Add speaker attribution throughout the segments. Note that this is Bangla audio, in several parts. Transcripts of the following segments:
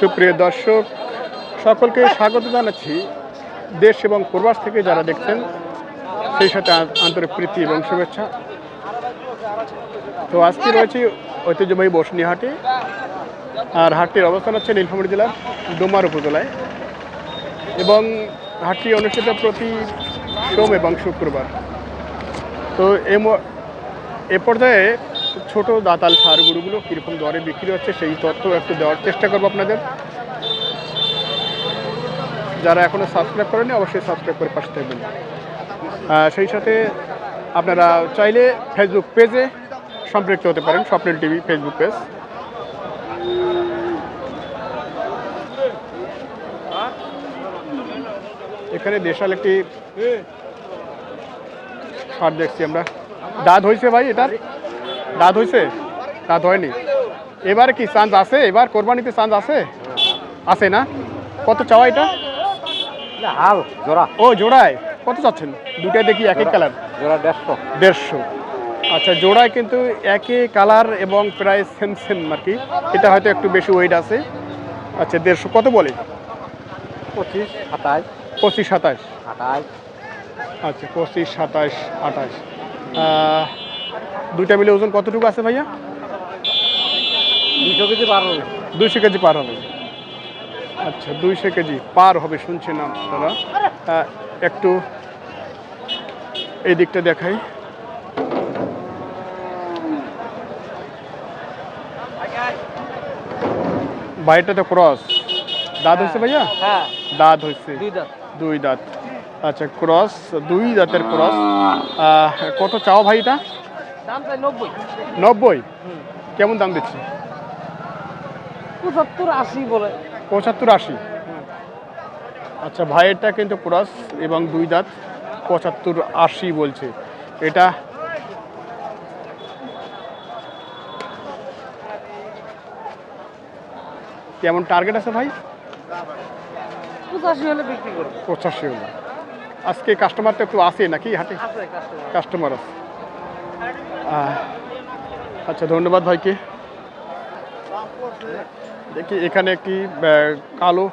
Speaker 1: সুপ্রিয় দর্শক, সকলকে স্বাগত জানাচ্ছি। দেশ এবং প্রবাস থেকে যারা দেখছেন, সেই সাথে আন্তরিক প্রীতি এবং শুভেচ্ছা। তো আজকে রয়েছে ঐতিহ্যবাহী বসনি হাটে। আর হাটটির অবস্থান হচ্ছে নীলফামারী জেলার ডোমার উপজেলায়। এবং হাটটি অনুষ্ঠিত প্রতি সোম এবং শুক্রবার। তো এ পর্যায়ে ছোট দাতাল সার গরুগুলো কীরকম দরে বিক্রি হচ্ছে সেই তথ্য একটু দেওয়ার চেষ্টা করব আপনাদের। যারা এখনও সাবস্ক্রাইব করেনি অবশ্যই সাবস্ক্রাইব করে পাশে থাকবেন। সেই সাথে আপনারা চাইলে ফেসবুক পেজে সম্পৃক্ত হতে পারেন স্বপ্নের টিভি ফেসবুক পেজ এখানে দেশাল একটি সার দেখছি আমরা। দাঁত হয়েছে ভাই এটার? দাঁত হয়েছে দাঁত হয়নি। এবার কি চান্স আছে? এবার কোরবানিতে চান্স আছে? আছে না? কত চাওয়া এটা?
Speaker 2: হাল জোড়া।
Speaker 1: ও জোড়ায়। কত চাচ্ছেন? দুটাই দেখি এক এক কালার।
Speaker 2: জোড়া দেড়শো।
Speaker 1: দেড়শো। আচ্ছা জোড়ায় কিন্তু একই কালার এবং প্রায় সেম সেম আর কি। এটা হয়তো একটু বেশি ওয়েট আছে। আচ্ছা দেড়শো। কত বলে?
Speaker 2: পঁচিশ সাতাশ।
Speaker 1: পঁচিশ সাতাশ।
Speaker 2: আঠাশ
Speaker 1: আচ্ছা পঁচিশ সাতাশ আঠাশ। দুইটা মিলে ওজন কতটুকু আছে ভাইয়া?
Speaker 2: দুশো কেজি বারো
Speaker 1: দুইশো কেজি পার হবে। আচ্ছা দুইশো কেজি পার হবে শুনছেন আপনারা। একটু এই দিকটা দেখাই। বাইরটা তো ক্রস। দাঁত হয়েছে ভাইয়া?
Speaker 2: হ্যাঁ।
Speaker 1: দাঁত হয়েছে।
Speaker 2: দুই দাঁত।
Speaker 1: আচ্ছা ক্রস দুই দাঁতের ক্রস। কত চাও ভাই এটা?
Speaker 2: দাম চাই নব্বই।
Speaker 1: নব্বই? কেমন দাম দিচ্ছে?
Speaker 2: পঁচাত্তর আশি বলে।
Speaker 1: পঁচাত্তর আশি। আচ্ছা ভাইয়েরটা কিন্তু ক্রস এবং দুই দাঁত পঁচাত্তর আশি বলছে। এটা কেমন টার্গেট আছে ভাই?
Speaker 2: পঁচাশি হলে বিক্রি করব।
Speaker 1: পঁচাশি হলো। আজকে কাস্টমার তো একটু আসে নাকি হাটে?
Speaker 2: কাস্টমার
Speaker 1: কাস্টমার আছে। আচ্ছা ধন্যবাদ ভাইকে। দেখি এখানে একটি কালো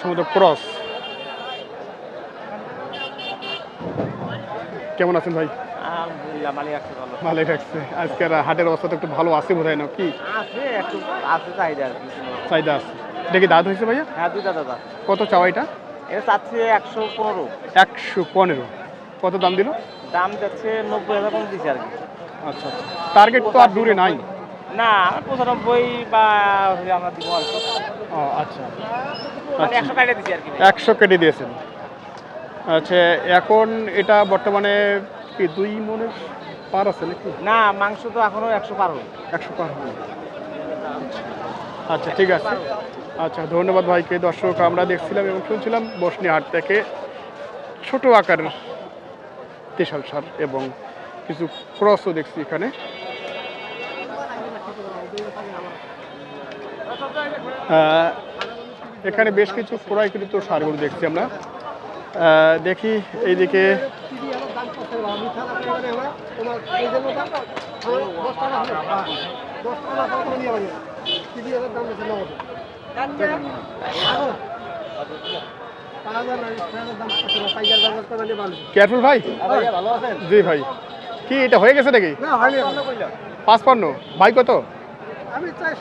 Speaker 1: সমুদ্র ক্রস। কেমন আছেন ভাই?
Speaker 2: মালিক
Speaker 1: আজকের হাটের অবস্থা তো একটু ভালো আছে বোধ হয় না কি।
Speaker 2: চাহিদা
Speaker 1: আছে। দেখি দাঁত হয়েছে ভাইয়া?
Speaker 2: হ্যাঁ দাদা
Speaker 1: কত চাওয়া এটা?
Speaker 2: এটা চাচ্ছি একশো পনেরো।
Speaker 1: একশো পনেরো। কত দাম দিল?
Speaker 2: দাম যাচ্ছে নব্বই হাজার পর্যন্ত দিচ্ছে আর কি।
Speaker 1: আচ্ছা আচ্ছা। টার্গেট তো আর দূরে নাই।
Speaker 2: না পঁচানব্বই বা আমরা দিব আর কি।
Speaker 1: ও আচ্ছা।
Speaker 2: মানে
Speaker 1: আচ্ছা।
Speaker 2: একশো টাকা দিচ্ছি আর কি
Speaker 1: একশো কেটে দিয়েছেন। আচ্ছা এখন এটা বর্তমানে কি দুই মনের পার আছে নাকি?
Speaker 2: না মাংস তো এখনও একশো পার হবে
Speaker 1: একশো পার হবে আচ্ছা ঠিক আছে। আচ্ছা ধন্যবাদ ভাইকে। দর্শক আমরা দেখছিলাম এবং শুনছিলাম বসনি হাট থেকে ছোট আকারের তেশাল সার এবং কিছু ক্রসও দেখছি এখানে। এখানে বেশ কিছু ক্রয়কৃত সারগুলো দেখছি আমরা। দেখি এইদিকে কেয়ারফুল ভাই? জি ভাই। কি এটা হয়ে গেছে নাকি? পাঁচপান্ন। ভাই কত?
Speaker 3: আমি চাই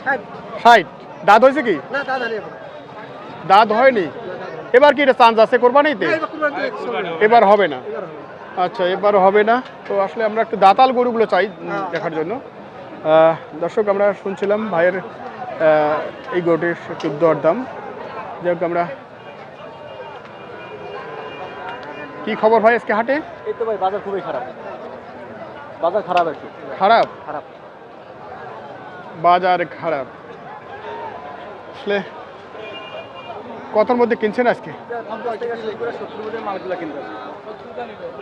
Speaker 3: ষাট।
Speaker 1: দাঁত হয়েছে কি। দাঁত হয়নি এবার কি এটা চান্স আছে কোরবানিতে।
Speaker 3: এবার
Speaker 1: হবে। না। আচ্ছা এবার হবে না। তো আসলে আমরা একটু দাতাল গরুগুলো চাই
Speaker 3: হ্যাঁ।
Speaker 1: দেখার জন্য। দর্শক আমরা শুনছিলাম ভাইয়ের এই গরুটির একটু দরদাম। যাই হোক আমরা কি খবর ভাই আজকে হাটে?
Speaker 2: এই তো ভাই বাজার খুবই খারাপ। বাজার খারাপ একটু
Speaker 1: খারাপ?
Speaker 2: খারাপ।
Speaker 1: বাজার খারাপ। আসলে কতর মধ্যে কিনছেন আজকে?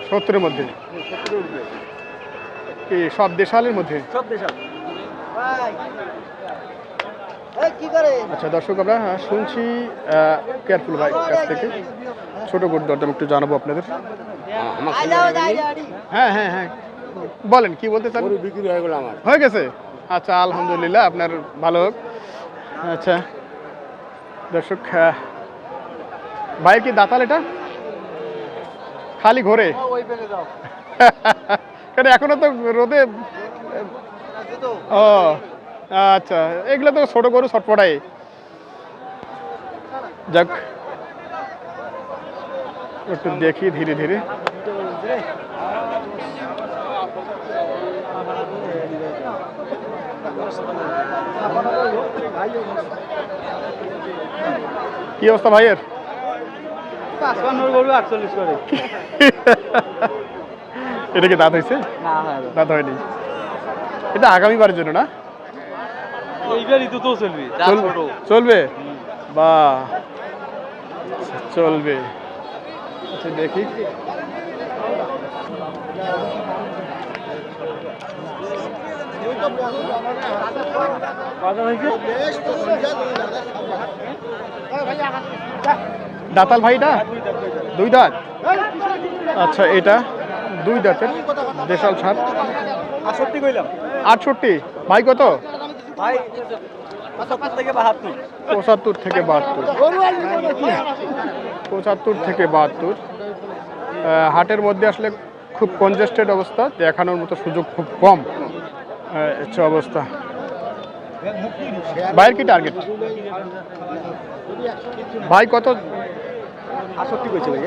Speaker 1: সত্তরের মধ্যে। সব দেশালের মধ্যে?
Speaker 2: সব দেশাল।
Speaker 1: আচ্ছা দর্শক আমরা শুনছি কেয়ারফুল ভাই কাছ থেকে। ছোট গরুর দরদাম একটু জানাব আপনাদের। হ্যাঁ হ্যাঁ হ্যাঁ। বলেন কি বলতে চান?
Speaker 2: বিক্রি হয়ে গেল আমার।
Speaker 1: হয়ে গেছে? আচ্ছা আলহামদুলিল্লাহ আপনার ভালো হোক। আচ্ছা দর্শক ভাইয়ের কি দাতাল এটা? খালি ঘোরে? কেন এখনও তো রোদে ও আচ্ছা এগুলো তো ছোট গরু ছটপটাই। যাক একটু দেখি ধীরে ধীরে। কি অবস্থা ভাইয়ের? এটা কি দাঁত হয়েছে?
Speaker 2: হ্যাঁ
Speaker 1: দাঁত হয়নি। এটা আগামীবারের জন্য না?
Speaker 2: এইবার তো চলবি।
Speaker 1: চল- চলবে? বা চলবে। আচ্ছা দেখি। দাতাল ভাইটা? দুই দাঁত? আচ্ছা এটা দুই দাঁতের দেশাল সার
Speaker 2: আটষট্টি কইলাম।
Speaker 1: আটষট্টি। ভাই কত?
Speaker 2: ভাই পঁচাত্তর থেকে বাহাত্তর?
Speaker 1: পঁচাত্তর থেকে বাহাত্তর। পঁচাত্তর থেকে বাহাত্তর। হাটের মধ্যে আসলে খুব কনজেস্টেড অবস্থা দেখানোর মতো সুযোগ খুব কম হচ্ছে অবস্থা। ভাইয়ের কি টার্গেট ভাই কত?
Speaker 2: আটষট্টি কইছে ভাই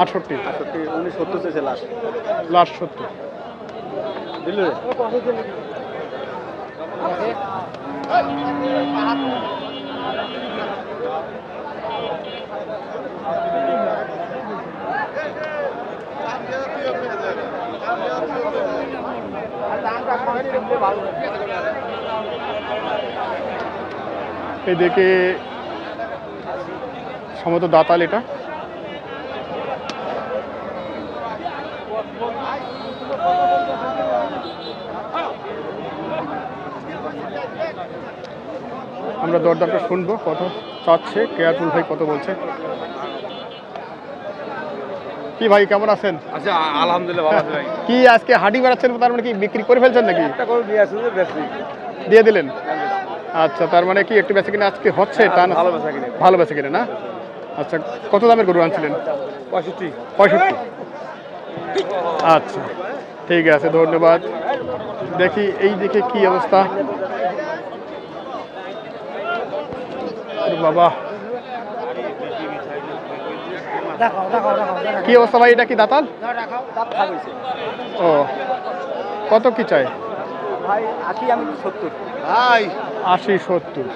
Speaker 1: আটষট্টি।
Speaker 2: আটষট্টি উনিশ সত্তর চেয়েছে লাস্ট
Speaker 1: লাস্ট সত্তর। এদিকে সম্ভবত দাতাল এটা। আমরা দরদারটা শুনব কত চাচ্ছে কেয়াতুল ভাই কত বলছে। কি ভাই কেমন আছেন?
Speaker 2: আচ্ছা আলহামদুলিল্লাহ ভালো আছে ভাই।
Speaker 1: কি আজকে হাঁটি বেড়াচ্ছেন তার মানে কি বিক্রি করে ফেলছেন নাকি?
Speaker 2: একটা করে নিয়ে আসছে
Speaker 1: দিয়ে দিলেন? আচ্ছা তার মানে কি একটু বেচা কিনা আজকে হচ্ছে তা না?
Speaker 2: ভালো বেচা কিনে।
Speaker 1: ভালো বেচা কিনা না? আচ্ছা কত দামের গরু আনছিলেন?
Speaker 2: পঁয়ষট্টি।
Speaker 1: পঁয়ষট্টি। আচ্ছা ঠিক আছে ধন্যবাদ। দেখি এই দিকে কি অবস্থা? বাবা। কি অবস্থা ভাই এটা কি দাতাল? ও। কত কি চাই?
Speaker 2: ভাই আশি সত্তর।
Speaker 3: ভাই
Speaker 1: আশি সত্তর।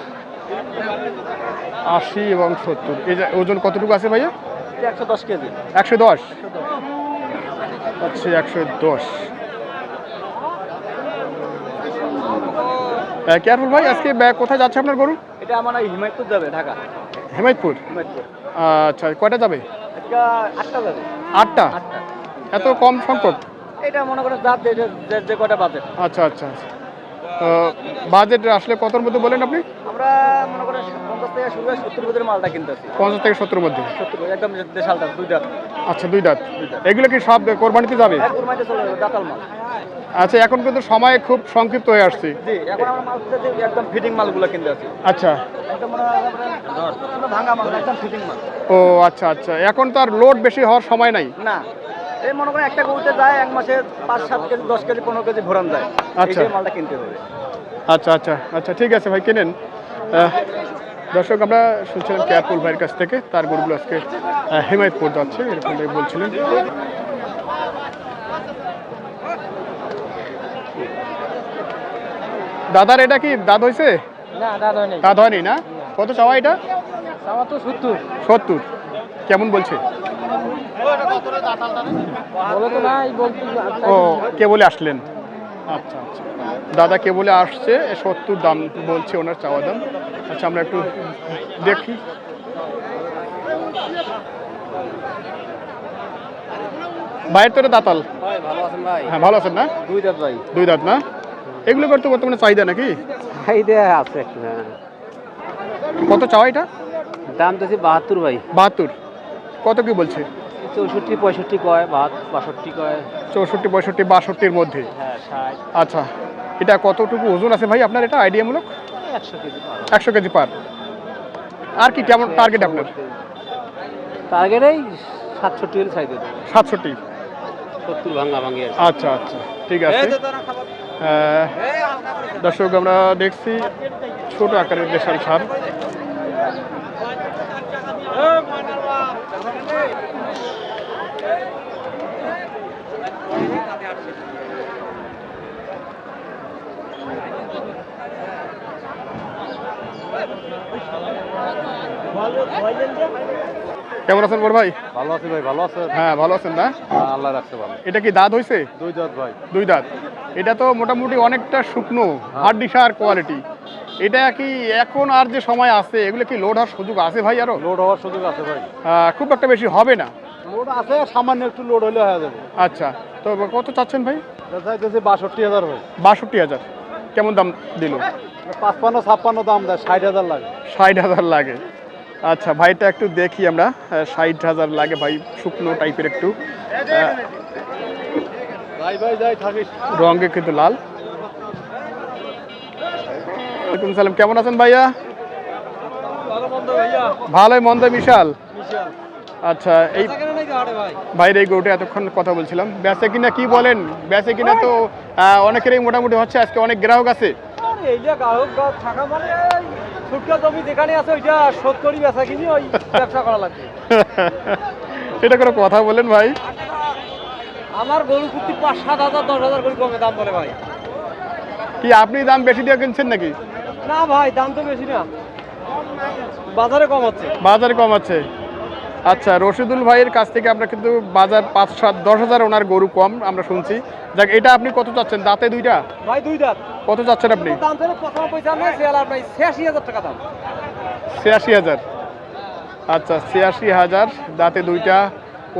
Speaker 1: আশি এবং সত্তর। এই যে ওজন কতটুকু আছে ভাইয়া?
Speaker 2: একশো দশ কেজি।
Speaker 1: একশো দশ। আচ্ছা একশো দশ। কেয়ারফুল ভাই আজকে কোথায় যাচ্ছে আপনার গরু?
Speaker 2: এটা আমার হিমায়তপুর যাবে ঢাকা।
Speaker 1: হেমায়তপুর? আচ্ছা কয়টা যাবে?
Speaker 2: আটটা যাবে।
Speaker 1: আটটা? এত কম সংখ্যক?
Speaker 2: এটা মনে করেন যা যে কটা বাজে
Speaker 1: আচ্ছা আচ্ছা আচ্ছা। তো বাজেট আসলে কতর মধ্যে বলেন আপনি?
Speaker 2: আমরা মনে করেন থেকে শুরু করে সত্তর ভিতরে মালটা কিনতেছি
Speaker 1: পঞ্চাশ থেকে সত্তর মধ্যে?
Speaker 2: সত্তর একদম দুই দাঁত।
Speaker 1: আচ্ছা দুই দাঁত। এগুলো কি সব কোরবানিতে যাবে?
Speaker 2: এক চলে যাবে দাতাল মাল।
Speaker 1: আচ্ছা এখন কিন্তু সময় খুব সংক্ষিপ্ত হয়ে আসছে।
Speaker 2: জি এখন আমরা মাল একদম ফিটিং মালগুলো কিনতে আছি
Speaker 1: আচ্ছা।
Speaker 2: একদম হয় আপনার কোনো ভাঙা মাল একদম ফিটিং মাল।
Speaker 1: ও আচ্ছা আচ্ছা। এখন তো আর লোড বেশি হওয়ার সময় নাই।
Speaker 2: না। এই মনে করেন একটা গরুতে যায় এক মাসে পাঁচ সাত কেজি দশ কেজি পনেরো কেজি ভরান যায়।
Speaker 1: আচ্ছা।
Speaker 2: মালটা কিনতে হবে।
Speaker 1: আচ্ছা আচ্ছা আচ্ছা ঠিক আছে ভাই কেনেন। দর্শক আমরা শুনছিলাম কেয়ারফুল ভাইয়ের কাছ থেকে তার গরুগুলো আজকে হেমায়তপুর যাচ্ছে এরকমটাই বলছিলেন। দাদার এটা কি দাঁত হয়েছে?
Speaker 2: দাদা
Speaker 1: দাঁত হয়নি। না? কত চাওয়া এটা?
Speaker 2: সত্তর।
Speaker 1: কেমন বলছে? ও কে বলে আসলেন? আচ্ছা আচ্ছা। দাদা কে বলে আসছে সত্তর দাম বলছে ওনার চাওয়া দাম। আচ্ছা আমরা একটু দেখি। ভাইয়ের তো এটা দাতাল হ্যাঁ ভালো আছেন না?
Speaker 2: দুই দাঁত ভাই।
Speaker 1: দুই দাঁত না? এগুলো করতে বর্তমানে চাহিদা নাকি?
Speaker 2: দেয়া আছে
Speaker 1: কত চাওয়া এটা?
Speaker 2: দাম দিয়েছি বাহাত্তর ভাই।
Speaker 1: বাহাত্তর। কত কি বলছে?
Speaker 2: চৌষট্টি পঁয়ষট্টি কয় বাহাত্তর বাষট্টি কয়?
Speaker 1: চৌষট্টি পঁয়ষট্টি বাষট্টির মধ্যে?
Speaker 2: হ্যাঁ ষাট।
Speaker 1: আচ্ছা এটা কতটুকু ওজন আছে ভাই আপনার এটা আইডিয়ামূলক
Speaker 3: একশো কেজি
Speaker 1: একশো কেজি পার। আর কি কেমন টার্গেট আপনার?
Speaker 3: টার্গেট এই সাতষট্টি হলে চাই দেবো।
Speaker 1: সাতষট্টি।
Speaker 3: সত্তর ভাঙা ভাঙি
Speaker 1: আচ্ছা আচ্ছা ঠিক আছে। দর্শক আমরা দেখছি ছোট আকারের দেশাল সার। কেমন আছেন বড় ভাই?
Speaker 3: ভালো আছে ভাই ভালো আছে
Speaker 1: হ্যাঁ ভালো আছেন না?
Speaker 3: আল্লাহ রাখতে ভালো।
Speaker 1: এটা কি দাঁত হয়েছে
Speaker 3: দুই দাঁত ভাই।
Speaker 1: দুই দাঁত। এটা তো মোটামুটি অনেকটা শুকনো হাড্ডি সার কোয়ালিটি এটা কি এখন আর যে সময় আছে এগুলো কি লোড হওয়ার সুযোগ আছে ভাই আরও?
Speaker 3: লোড হওয়ার সুযোগ আছে ভাই।
Speaker 1: খুব একটা বেশি হবে না।
Speaker 3: লোড আছে সামান্য একটু লোড হলে হয়ে যাবে।
Speaker 1: আচ্ছা তো কত চাচ্ছেন ভাই?
Speaker 3: চাইতেছে বাষট্টি হাজার ভাই।
Speaker 1: বাষট্টি হাজার। কেমন দাম দিল?
Speaker 3: পাঁচপান্ন ছাপ্পান্ন দাম দেয় ষাট হাজার লাগে।
Speaker 1: ষাট হাজার লাগে। আচ্ছা ভাইটা একটু দেখি আমরা। ষাট হাজার লাগে ভাই শুকনো টাইপের একটু। রঙে কিন্তু লাল। ওয়ালাইকুম সালাম কেমন আছেন ভাইয়া?
Speaker 3: ভাইয়া।
Speaker 1: ভালোই মন্দ বিশাল আচ্ছা এই
Speaker 3: কেন ভাই।
Speaker 1: বাইরে এই গরুটা এতক্ষণ কথা বলছিলাম। বেচে কিনা কি বলেন? বেচে কিনা তো অনেকেরই মোটামুটি হচ্ছে আজকে অনেক গ্রাহক আছে।
Speaker 3: মানে
Speaker 1: এটা কোনো কথা বলেন ভাই।
Speaker 3: আমার গরু কুর্তি পাঁচ সাত হাজার দশ হাজার করে কমে দাম বলে ভাই।
Speaker 1: কি আপনি দাম বেশি দিয়ে কিনছেন নাকি?
Speaker 3: না ভাই দাম তো বেশি না। বাজারে কম হচ্ছে।
Speaker 1: বাজারে কম আছে আচ্ছা রশিদুল ভাইয়ের কাছ থেকে আমরা কিন্তু বাজার পাঁচ সাত দশ হাজার ওনার গরু কম আমরা শুনছি। যাক এটা আপনি কত চাচ্ছেন? দাঁতে দুইটা?
Speaker 3: ভাই দুই দাঁত।
Speaker 1: কত চাচ্ছেন আপনি?
Speaker 3: দাম ছিল প্রথম পয়সা নেই সেল আপনার ছিয়াশি হাজার টাকা দাম।
Speaker 1: ছিয়াশি হাজার। আচ্ছা ছিয়াশি হাজার দাঁতে দুইটা।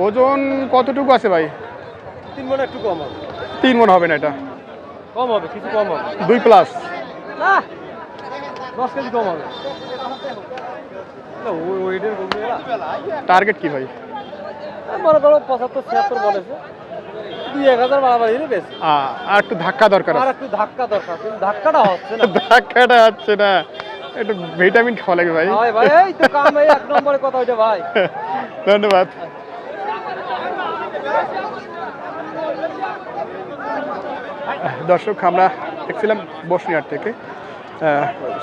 Speaker 1: ওজন কতটুকু আছে ভাই?
Speaker 3: তিন মনে একটু কম হবে।
Speaker 1: তিন মন হবে না এটা?
Speaker 3: কম হবে কিছু কম হবে।
Speaker 1: দুই প্লাস।
Speaker 3: না দশ কেজি কম হবে।
Speaker 1: টার্গেট কি ভাই?
Speaker 3: মনে করো পঁচাত্তর ছিয়াত্তর বলেছে। দুই এক হাজার বাড়াবাড়ি বেশি।
Speaker 1: আর একটু ধাক্কা দরকার
Speaker 3: আর একটু ধাক্কা দরকার কিন্তু ধাক্কাটা হচ্ছে না।
Speaker 1: ধাক্কাটা হচ্ছে না। একটু ভিটামিন খাওয়া লাগে ভাই।
Speaker 3: ভাই ভাই এই তো কাম এই এক নম্বরে কথা ভাই।
Speaker 1: ধন্যবাদ। দর্শক আমরা দেখছিলাম বসনিয়ার থেকে।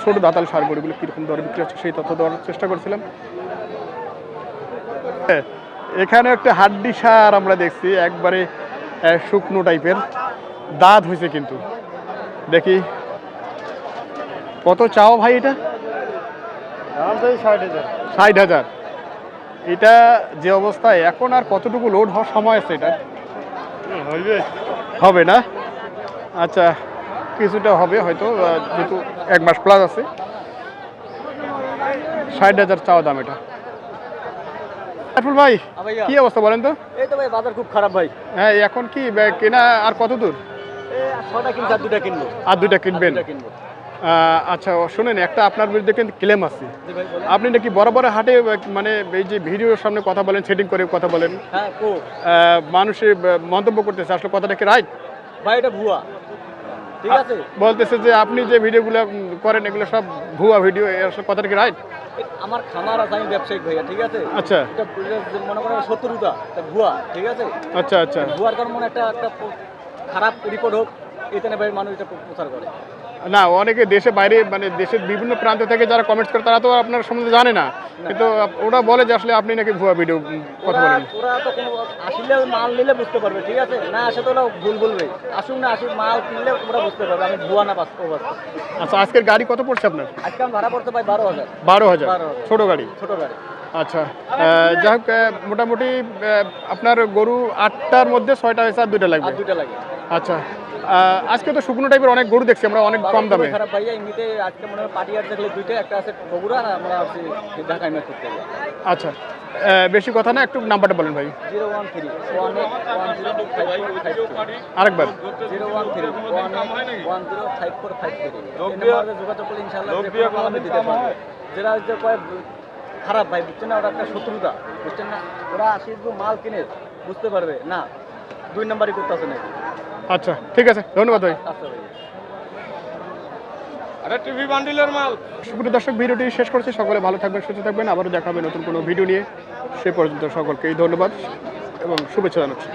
Speaker 1: ছোট দাতাল সার গরুগুলো কীরকম দরে বিক্রি হচ্ছে সেই তথ্য দেওয়ার চেষ্টা করছিলাম। এখানে একটা হাড্ডি সার আমরা দেখছি একবারে শুকনো টাইপের। দাঁত হয়েছে কিন্তু। দেখি। কত চাও ভাই এটা?
Speaker 3: ষাট হাজার।
Speaker 1: এটা যে অবস্থায় এখন আর কতটুকু লোড হওয়ার সময় আছে এটা? হবে না? আচ্ছা। কিছুটা হবে হয়তো যেহেতু এক মাস প্লাস আছে। ষাট হাজার চাওয়া দাম এটা। আরফুল ভাই কি অবস্থা বলেন তো?
Speaker 3: এই তো ভাই বাজার খুব খারাপ ভাই।
Speaker 1: হ্যাঁ এখন কি কেনা আর কত দূর?
Speaker 3: আর দুটা কিনবো।
Speaker 1: আর দুইটা কিনবেন? আচ্ছা শুনেন একটা আপনার বিরুদ্ধে কিন্তু ক্লেম আছে। আপনি নাকি বড় বড় হাটে মানে এই যে ভিডিওর সামনে কথা বলেন সেটিং করে কথা বলেন।
Speaker 3: হ্যাঁ
Speaker 1: মানুষের মন্তব্য করতেছে আসলে কথাটা কি রাইট
Speaker 3: ভাই এটা ভুয়া। ঠিক আছে?
Speaker 1: বলতেছে যে আপনি যে ভিডিওগুলো করেন এগুলো সব ভুয়া ভিডিও এসব কথাটা কি রাইট
Speaker 3: আমার খামার আছে আমি ব্যবসায়িক ভাইয়া ঠিক আছে?
Speaker 1: আচ্ছা।
Speaker 3: এটা মনে করেন শত্রুতা ভুয়া ঠিক আছে?
Speaker 1: আচ্ছা আচ্ছা।
Speaker 3: ভুয়ার কারণ মনে একটা একটা খারাপ রিপোর্ট হোক এখানে ভাই মানুষ এটা প্রচার করে।
Speaker 1: না অনেকে দেশে বাইরে মানে দেশের বিভিন্ন প্রান্ত থেকে যারা কমেন্টস করে তারা তো আপনার সম্বন্ধে জানে না। কিন্তু ওরা বলে যে আসলে আপনি নাকি ভুয়া ভিডিও কথা বলেন।
Speaker 3: ওরা তো কোনো আসলে মাল নিলে বুঝতে পারবে ঠিক আছে? না আসে তো ওরা ভুল বলবে। আসুক না আসুক মাল কিনলে ওরা বুঝতে পারবে আমি ভুয়া না বাস্তব
Speaker 1: আচ্ছা আজকের গাড়ি কত পড়ছে আপনার?
Speaker 3: আজকে ভাড়া পড়তে পাই বারো হাজার।
Speaker 1: বারো হাজার?
Speaker 3: 12,000
Speaker 1: ছোট গাড়ি?
Speaker 3: ছোট গাড়ি।
Speaker 1: আচ্ছা যাই হোক মোটামুটি আপনার গরু আটটার মধ্যে ছয়টা হয়েছে আর দুইটা লাগবে।
Speaker 3: দুইটা লাগে।
Speaker 1: আচ্ছা। আজকে তো শুকনো টাইপের অনেক গরু দেখছি আমরা অনেক কম দামে।
Speaker 3: খারাপ ভাইয়া এমনিতে আজকে মনে হয় পার্টি দেখলে দুইটা একটা আছে বগুড়া আর আমরা আছি ঢাকা ইমেজ করতে
Speaker 1: আচ্ছা। বেশি কথা না একটু নাম্বারটা বলেন ভাই।
Speaker 3: One three one eight one zero five four five
Speaker 1: আরেকবার।
Speaker 3: যেটা খারাপ ভাই বুঝছেন না ওরা একটা শত্রুতা বুঝছেন না? ওরা আসি শুধু মাল কিনে বুঝতে পারবে। না দুই নাম্বারই করতেছে নাকি?
Speaker 1: আচ্ছা ঠিক আছে ধন্যবাদ ভাই।
Speaker 3: আরে
Speaker 4: টিভি বান্ডিলের মাল।
Speaker 1: সুপ্রিয় দর্শক ভিডিওটি শেষ করছি। সকলে ভালো থাকবেন সুস্থ থাকবেন। আবারও দেখা হবে নতুন কোনো ভিডিও নিয়ে। সে পর্যন্ত সকলকেই ধন্যবাদ এবং শুভেচ্ছা জানাচ্ছি।